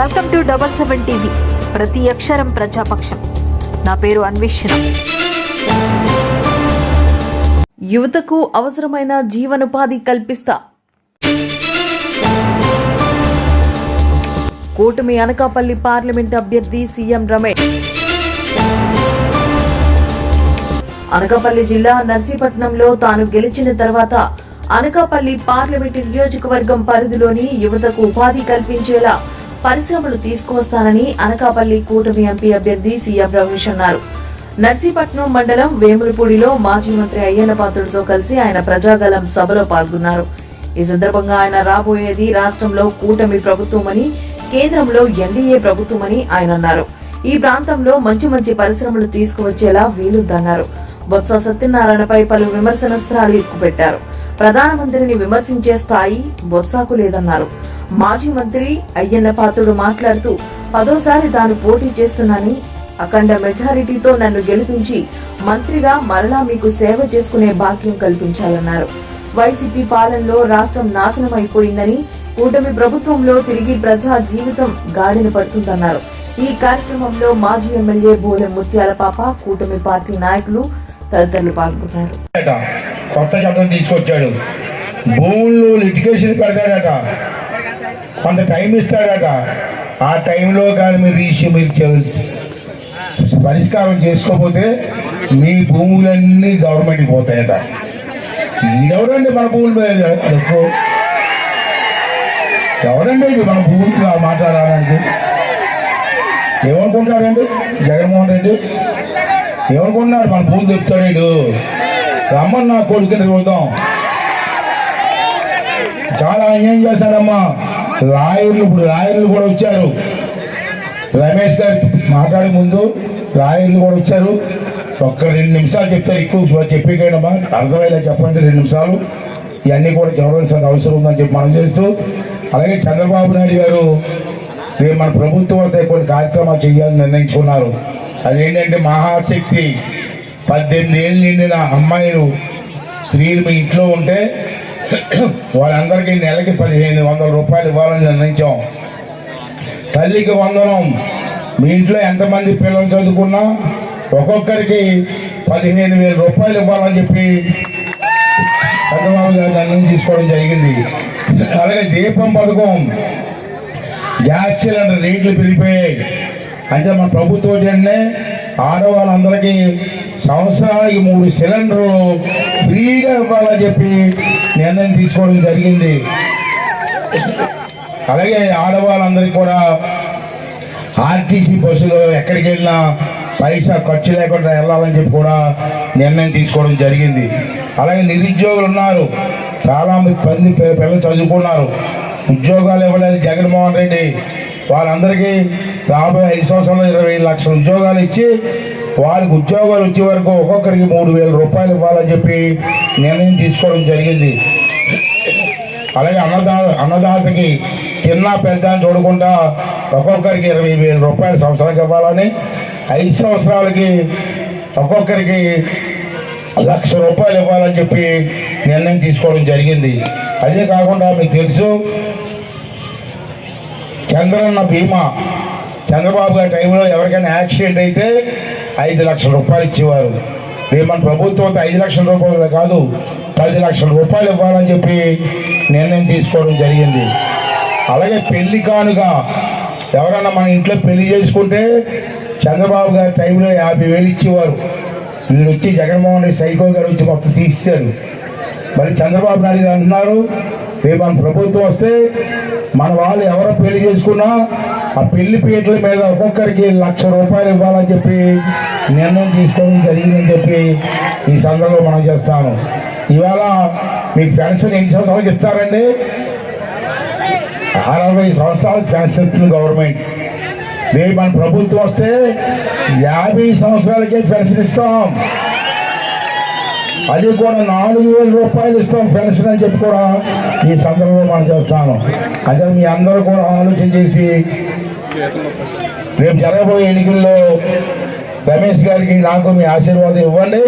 Welcome to double seven TV. ప్రతి అక్షరం ప్రజాపక్షం. నా పేరు అన్వేషణ. యువతకు అవసరమైన జీవనోపాధి కల్పిస్తా. కూటమి అనకాపల్లి పార్లమెంట్ అభ్యర్థి సీఎం రమేష్. అనకాపల్లి జిల్లా నర్సీపట్నంలో తాను గెలిచిన తర్వాత అనకాపల్లి పార్లమెంటు నియోజకవర్గం పరిధిలోని యువతకు ఉపాధి కల్పించేలా పరిశ్రమలు తీసుకువస్తానని అనకాపల్లి కూటమి ఎంపీ అభ్యర్థి సీఎం రమేష్ అన్నారు. నర్సీపట్నం మండలం వేములపూడిలో మాజీ మంత్రి అయ్యన్న పాత్రుడితో కలిసి ఆయన ప్రజాగలం సభలో పాల్గొన్నారు. ఈ సందర్భంగా ఆయన రాబోయేది రాష్ట్రంలో కూటమి ప్రభుత్వమని కేంద్రంలో ఎన్డీఏ ప్రభుత్వమని ఆయన అన్నారు. ఈ ప్రాంతంలో మంచి మంచి పరిశ్రమలు తీసుకువచ్చేలా వీలుద్దన్నారు బొత్స సత్యనారాయణపై పలు విమర్శనాస్త్రాలు ఎక్కుపెట్టారు. ప్రధానమంత్రిని విమర్శించే స్థాయి బొత్సాకు లేదన్నారు. మాజీ మంత్రి అయ్యన్న పాత్రుడు మాట్లాడుతూ పదోసారి తాను పోటీ చేస్తున్నానని అఖండ మెజారిటీతో నన్ను గెలిపించి మంత్రిగా మరలా మీకు సేవ చేసుకునే భాగ్యం కల్పించాలన్నారు. వైసీపీ పాలనలో రాష్ట్రం నాశనం అయిపోయిందని కూటమి ప్రభుత్వంలో తిరిగి ప్రజా జీవితం గాడిన పడుతుందన్నారు. ఈ కార్యక్రమంలో మాజీ ఎమ్మెల్యే బోలె ముత్యాల పాప కూటమి పార్టీ నాయకులు తదితరులు పాల్గొన్నారు. కొత్త చట్టం తీసుకొచ్చాడు. భూముల్లో లిటికేషన్ పెడతాడట. కొంత టైం ఇస్తాడట. ఆ టైంలో కానీ మీరు రీసి మీరు పరిష్కారం చేసుకోకపోతే మీ భూములన్నీ గవర్నమెంట్కి పోతాయట. ఎవరండి మన భూముల మీద ఎవరండి మన భూమి మాట్లాడడానికి. ఏమనుకుంటాడండి జగన్మోహన్ రెడ్డి? ఎవరుకున్నాడు మన భూమి తెచ్చాడు రమ్మని నా కొడుకుని చూద్దాం చాలా అన్యాయం చేశాడమ్మా. రాయర్లు ఇప్పుడు రాయర్లు కూడా వచ్చారు. రమేష్ గారు మాట్లాడే ముందు రాయర్లు కూడా వచ్చారు. ఒక్క రెండు నిమిషాలు చెప్తే ఎక్కువ చెప్పేకైనమ్మా. అర్థమయ్యేలా చెప్పండి రెండు నిమిషాలు. ఇవన్నీ కూడా చెప్పవలసిన అవసరం ఉందని చెప్పి మనం చేస్తూ అలాగే చంద్రబాబు నాయుడు గారు రేపు మన ప్రభుత్వం వస్తే కొన్ని కార్యక్రమాలు చేయాలని నిర్ణయించుకున్నారు. అదేంటంటే మహాశక్తి. పద్దెనిమిది ఏళ్ళు నిండిన అమ్మాయిలు స్త్రీలు మీ ఇంట్లో ఉంటే వాళ్ళందరికీ నెలకి పదిహేను వందల రూపాయలు ఇవ్వాలని నిర్ణయించాం. తల్లికి వందనం. మీ ఇంట్లో ఎంతమంది పిల్లలు చదువుకున్నా ఒక్కొక్కరికి పదిహేను వేల రూపాయలు ఇవ్వాలని చెప్పి చంద్రబాబు గారు నిర్ణయం తీసుకోవడం జరిగింది. అలాగే దీపం పథకం. గ్యాస్ సిలిండర్ రేట్లు పెరిగిపోయాయి. అంటే మన ప్రభుత్వం ఏంటంటే ఆడవాళ్ళందరికీ సంవత్సరానికి మూడు సిలిండర్లు ఫ్రీగా ఇవ్వాలని చెప్పి నిర్ణయం తీసుకోవడం జరిగింది. అలాగే ఆడవాళ్ళందరికీ కూడా ఆర్టీసీ బస్సులో ఎక్కడికి వెళ్ళినా పైసా ఖర్చు లేకుండా వెళ్ళాలని చెప్పి కూడా నిర్ణయం తీసుకోవడం జరిగింది. అలాగే నిరుద్యోగులు ఉన్నారు. చాలా మంది పది పిల్లలు చదువుకున్నారు. ఉద్యోగాలు ఇవ్వలేదు జగన్మోహన్ రెడ్డి. వాళ్ళందరికీ రాబోయే ఐదు సంవత్సరాలు ఇరవై లక్షల ఉద్యోగాలు ఇచ్చి వారికి ఉద్యోగాలు వచ్చే వరకు ఒక్కొక్కరికి మూడు వేల రూపాయలు ఇవ్వాలని చెప్పి నిర్ణయం తీసుకోవడం జరిగింది. అలాగే అన్నదా అన్నదాతకి చిన్న పెద్ద అని చూడకుండా ఒక్కొక్కరికి ఇరవై వేల రూపాయలు సంవత్సరానికి ఇవ్వాలని ఐదు సంవత్సరాలకి ఒక్కొక్కరికి లక్ష రూపాయలు ఇవ్వాలని చెప్పి నిర్ణయం తీసుకోవడం జరిగింది. అదే కాకుండా మీకు తెలుసు చంద్రన్న బీమా చంద్రబాబు గారి టైంలో ఎవరికైనా యాక్సిడెంట్ అయితే ఐదు లక్షల రూపాయలు ఇచ్చేవారు. రేపు మన ప్రభుత్వం ఐదు లక్షల రూపాయలు కాదు పది లక్షల రూపాయలు ఇవ్వాలని చెప్పి నిర్ణయం తీసుకోవడం జరిగింది. అలాగే పెళ్ళి కానుక ఎవరైనా మన ఇంట్లో పెళ్ళి చేసుకుంటే చంద్రబాబు గారి టైంలో యాభై వేలు ఇచ్చేవారు. వీడు వచ్చి జగన్మోహన్ రెడ్డి సైకో గారు వచ్చి మొత్తం తీసేశారు. మరి చంద్రబాబు నాయుడు గారు అంటున్నారు రేపు మన ప్రభుత్వం వస్తే మన వాళ్ళు ఎవరో పెళ్ళి చేసుకున్నా ఆ పెళ్ళి పీటల మీద ఒక్కొక్కరికి లక్ష రూపాయలు ఇవ్వాలని చెప్పి నిర్ణయం తీసుకోవడం జరిగిందని చెప్పి ఈ సందర్భంలో మనం చేస్తాను. ఇవాళ మీకు పెన్షన్ ఎన్ని సంవత్సరాలకు ఇస్తారండి? అరవై సంవత్సరాలకు పెన్షన్ ఇస్తుంది గవర్నమెంట్. రేపు మన ప్రభుత్వం వస్తే యాభై సంవత్సరాలకే పెన్షన్ ఇస్తాం. అది కూడా నాలుగు వేల రూపాయలు ఇస్తాం పెన్షన్ అని చెప్పి కూడా ఈ సందర్భంలో మనం చేస్తాను. అదే మీ అందరూ కూడా ఆలోచన చేసి రేపు జరగబోయే ఎన్నికల్లో రమేష్ గారికి నాకు మీ ఆశీర్వాదం ఇవ్వండి.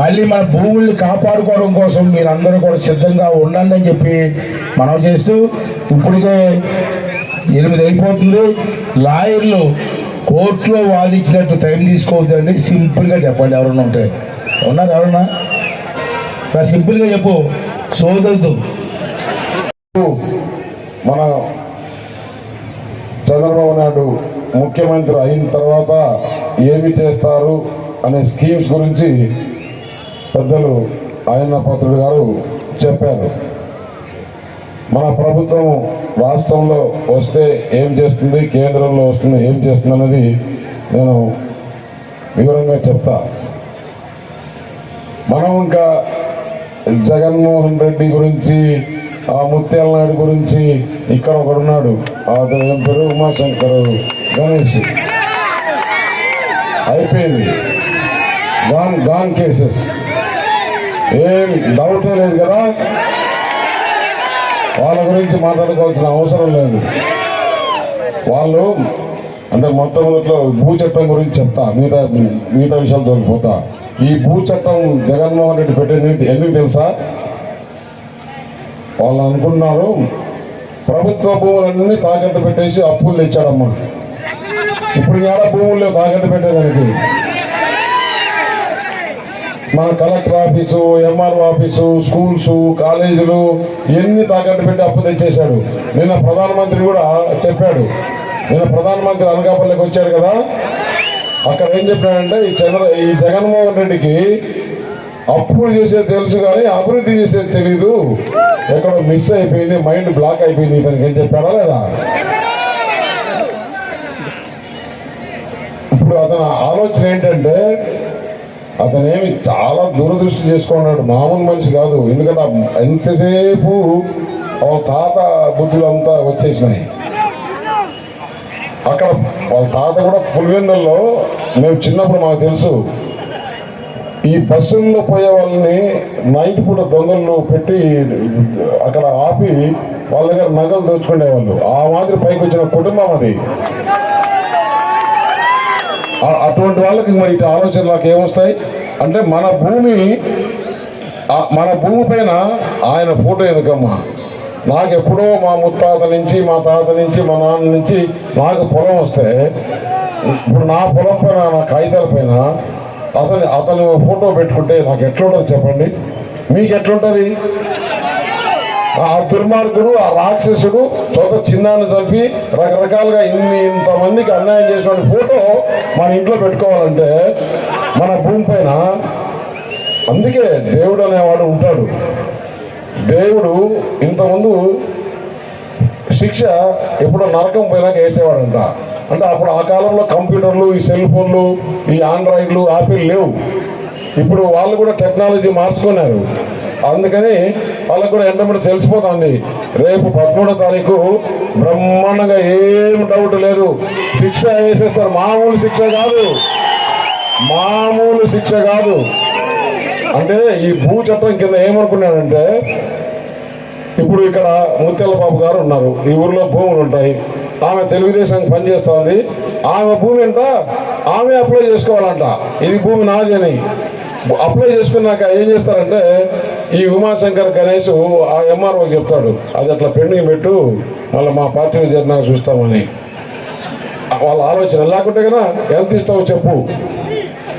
మళ్ళీ మన భూముల్ని కాపాడుకోవడం కోసం మీరందరూ కూడా సిద్ధంగా ఉండండి అని చెప్పి మనం చేస్తూ ఇప్పటికే ఎనిమిది అయిపోతుంది. లాయర్లు కోర్టులో వాదించినట్టు టైం తీసుకోవద్దండి. సింపుల్గా చెప్పండి ఎవరన్నా ఉంటే. ఉన్నారు ఎవరన్నా? నా సింపుల్గా చెప్పు. సోదరుదు మన చంద్రబాబు నాయుడు ముఖ్యమంత్రి అయిన తర్వాత ఏమి చేస్తారు అనే స్కీమ్స్ గురించి పెద్దలు ఆయన పాత్రుడు గారు చెప్పారు. మన ప్రభుత్వం రాష్ట్రంలో వస్తే ఏం చేస్తుంది కేంద్రంలో వస్తుంది ఏం చేస్తుంది అనేది నేను వివరంగా చెప్తా. మనం ఇంకా జగన్మోహన్ రెడ్డి గురించి ఆ ముత్యాల నాయుడు గురించి ఇక్కడ ఒకడున్నాడు. అతను పేరు ఉమాశంకర్ గణేష్. అయిపోయింది. గాన్ గాన్ కేసెస్ ఏం డౌటే లేదు కదా? వాళ్ళ గురించి మాట్లాడుకోవాల్సిన అవసరం లేదు. వాళ్ళు అంటే మొట్టమొదట్లో భూ చట్టం గురించి చెప్తా. మిగతా మిగతా విషయాలు దొరికిపోతా ఈ భూ చట్టం జగన్మోహన్ రెడ్డి పెట్టింది ఎందుకు తెలుసా? వాళ్ళు అనుకున్నారు ప్రభుత్వ భూములన్నీ తాకట్టు పెట్టేసి అప్పులు తెచ్చాడమ్మా. ఇప్పుడు ఏడ భూముల్లో తాకట్టు పెట్టేదానికి? మన collector office MRO office schools కాలేజీలు ఎన్ని తాకట్టు పెట్టి అప్పు తెచ్చేశాడు? నిన్న ప్రధానమంత్రి కూడా చెప్పాడు. నిన్న ప్రధానమంత్రి అనకాపల్లికి వచ్చాడు కదా. అక్కడ ఏం చెప్పాడంటే ఈ చంద్ర ఈ జగన్మోహన్ రెడ్డికి అప్పులు చేసేది తెలుసు కానీ అభివృద్ధి చేసేది తెలీదు. ఎక్కడో మిస్ అయిపోయింది మైండ్ బ్లాక్ అయిపోయింది ఇతనికి. ఏం చెప్పాడా లేదా? ఇప్పుడు అతని ఆలోచన ఏంటంటే అతనేమి చాలా దూరదృష్టి చేసుకున్నాడు. మామూలు మనిషి కాదు. ఎందుకంటే ఎంతసేపు ఓ తాత బుద్ధులు అంతా వచ్చేసినాయి. అక్కడ వాళ్ళ తాత కూడా పులివెందుల్లో మేము చిన్నప్పుడు మాకు తెలుసు. ఈ బస్సుల్లో పోయే వాళ్ళని నైట్ పూట దొంగలు పెట్టి అక్కడ ఆపి వాళ్ళ దగ్గర నగలు దోచుకునేవాళ్ళు ఆ మాదిరి పైకి వచ్చిన కుటుంబం అది. అటువంటి వాళ్ళకి మరి ఇటు ఆలోచనలు నాకు ఏమొస్తాయి? అంటే మన భూమి మన భూమి పైన ఆయన ఫోటో ఎందుకమ్మా? నాకు ఎప్పుడో మా ముత్తాత నుంచి మా తాత నుంచి మా నాన్న నుంచి నాకు పొలం వస్తే ఇప్పుడు నా పొలం పైన నా కాగితాల పైన అతని అతను ఫోటో పెట్టుకుంటే నాకు ఎట్లుంటుంది చెప్పండి? మీకు ఎట్లుంటుంది? ఆ దుర్మార్గుడు ఆ రాక్షసుడు చోట చిన్నాన్ని చంపి రకరకాలుగా ఇన్ని ఇంతమందికి అన్యాయం చేసిన ఫోటో మన ఇంట్లో పెట్టుకోవాలంటే మన భూమి పైన. అందుకే దేవుడు అనేవాడు ఉంటాడు. దేవుడు ఇంతకుముందు శిక్ష ఎప్పుడో నరకం పోయినాక వేసేవాడంట అంటే అప్పుడు ఆ కాలంలో కంప్యూటర్లు ఈ సెల్ ఫోన్లు ఈ ఆండ్రాయిడ్లు ఆపిల్ లేవు. ఇప్పుడు వాళ్ళు కూడా టెక్నాలజీ మార్చుకున్నారు. అందుకని వాళ్ళకు కూడా ఎండమడి తెలిసిపోతుంది. రేపు పదమూడో తారీఖు బ్రహ్మాండంగా ఏం డౌట్ లేదు. శిక్ష వేసేస్తారు. మామూలు శిక్ష కాదు. మామూలు శిక్ష కాదు. అంటే ఈ భూ చట్టం కింద ఏమనుకున్నాడంటే ఇప్పుడు ఇక్కడ ముత్యాల బాబు గారు ఉన్నారు. ఈ ఊర్లో భూములు ఉంటాయి. ఆమె తెలుగుదేశం పనిచేస్తోంది. ఆమె భూమి ఎంత ఆమె అప్లై చేసుకోవాలంట. ఇది భూమి నాదని. అప్లై చేసుకున్నాక ఏం చేస్తారంటే ఈ ఉమాశంకర్ గణేష్ ఆ ఎంఆర్ఓకి చెప్తాడు అది అట్లా పెండింగ్ పెట్టు మళ్ళీ మా పార్టీలో చేరినాక చూస్తామని. వాళ్ళ ఆలోచన. లేకుంటే కదా ఎంత ఇస్తావో చెప్పు.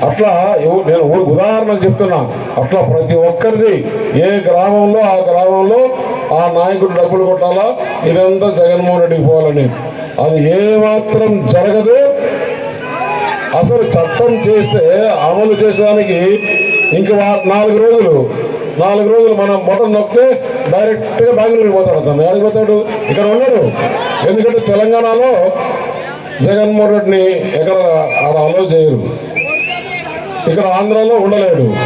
అట్లా నేను ఉదాహరణకు చెప్తున్నాను అట్లా ప్రతి ఒక్కరిది ఏ గ్రామంలో ఆ గ్రామంలో ఆ నాయకుడు డబ్బులు కొట్టాలా? ఇదంతా జగన్మోహన్ రెడ్డికి పోవాలని. అది ఏ మాత్రం జరగదు. అసలు చట్టం చేస్తే అమలు చేసేదానికి ఇంక నాలుగు రోజులు. నాలుగు రోజులు మనం బటన్ నొక్కితే డైరెక్ట్గా బెంగళూరు పోతాడు అతను. ఎక్కడికి పోతాడు? ఇక్కడ ఉన్నాడు. ఎందుకంటే తెలంగాణలో జగన్మోహన్ రెడ్డిని ఎక్కడ అలా అలో చేయరు. ఇక్కడ ఆంధ్రాలో ఉండలేడు.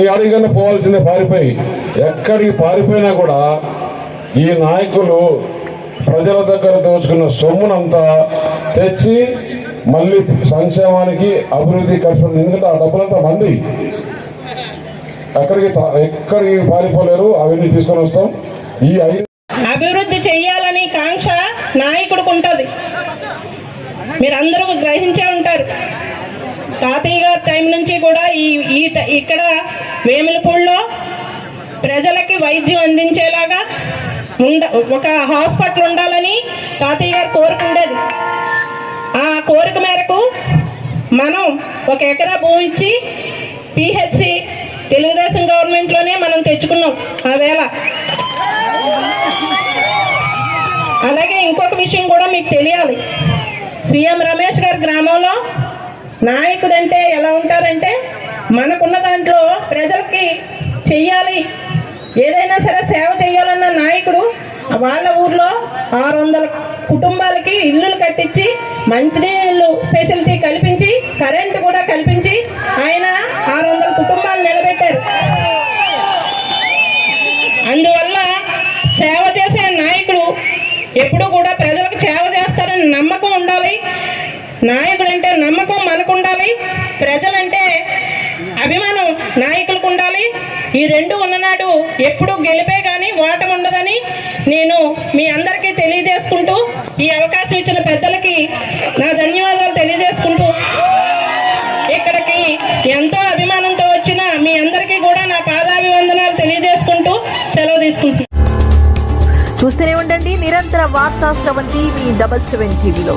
ఈ అడిగన్నా పోవాల్సిందే పారిపోయి. ఎక్కడికి పారిపోయినా కూడా ఈ నాయకులు ప్రజల దగ్గర దోచుకున్న సొమ్మునంతా తెచ్చి మళ్ళీ సంక్షేమానికి అభివృద్ధి ఖర్చు ఎందుకంటే ఆ డబ్బులంతా మంది. ఎక్కడికి తా- ఎక్కడికి పారిపోలేరు. అవన్నీ తీసుకొని వస్తాం. ఈ అభివృద్ధి చేయాలని కాంక్ష నాయకుడికి ఉంటుంది. మీరందరూ గ్రహించే ఉంటారు. తాతయ్య గారి టైం నుంచి కూడా ఈ ఈ ఇక్కడ వేములపూడిలో ప్రజలకి వైద్యం అందించేలాగా ఉండ ఒక హాస్పిటల్ ఉండాలని తాతయ్య గారు కోరిక ఉండేది ఆ కోరిక మేరకు మనం ఒక ఎకరా భూమి ఇచ్చి పిహెచ్సి తెలుగుదేశం గవర్నమెంట్లోనే మనం తెచ్చుకున్నాం ఆ వేళ. అలాగే ఇంకొక విషయం కూడా మీకు తెలియాలి. సీఎం రమేష్ గారి గ్రామంలో నాయకుడు అంటే ఎలా ఉంటారంటే మనకున్న దాంట్లో ప్రజలకి చెయ్యాలి. ఏదైనా సరే సేవ చేయాలన్న నాయకుడు వాళ్ళ ఊర్లో ఆరు వందల కుటుంబాలకి ఇల్లులు కట్టించి మంచినీళ్ళు ఫెసిలిటీ కల్పించి కరెంటు కూడా కల్పించి ఆయన ఆరు వందల కుటుంబాలు నిలబెట్టారు. అందువల్ల సేవ చేసే నాయకుడు ఎప్పుడు కూడా ప్రజలకు సేవ చేస్తారని నమ్మకం ఉండాలి. నాయకుడు ఉండాలి. ప్రజలంటే అభిమానం నాయకులకు ఉండాలి. ఈ రెండు ఉన్ననాడు ఎప్పుడు గెలిపే కానీ ఓటమి ఉండదని నేను మీ అందరికీ తెలియజేసుకుంటూ ఈ అవకాశం ఇచ్చిన పెద్దలకి నా ధన్యవాదాలు తెలియజేసుకుంటూ ఇక్కడికి ఎంతో అభిమానంతో వచ్చిన మీ అందరికీ కూడా నా పాదాభివందనాలు తెలియజేసుకుంటూ సెలవు తీసుకుంటున్నాను చూస్తూనే ఉండండి నిరంతర వార్తా స్రవంతి మీ డబల్ సెవెన్ టీవీలో.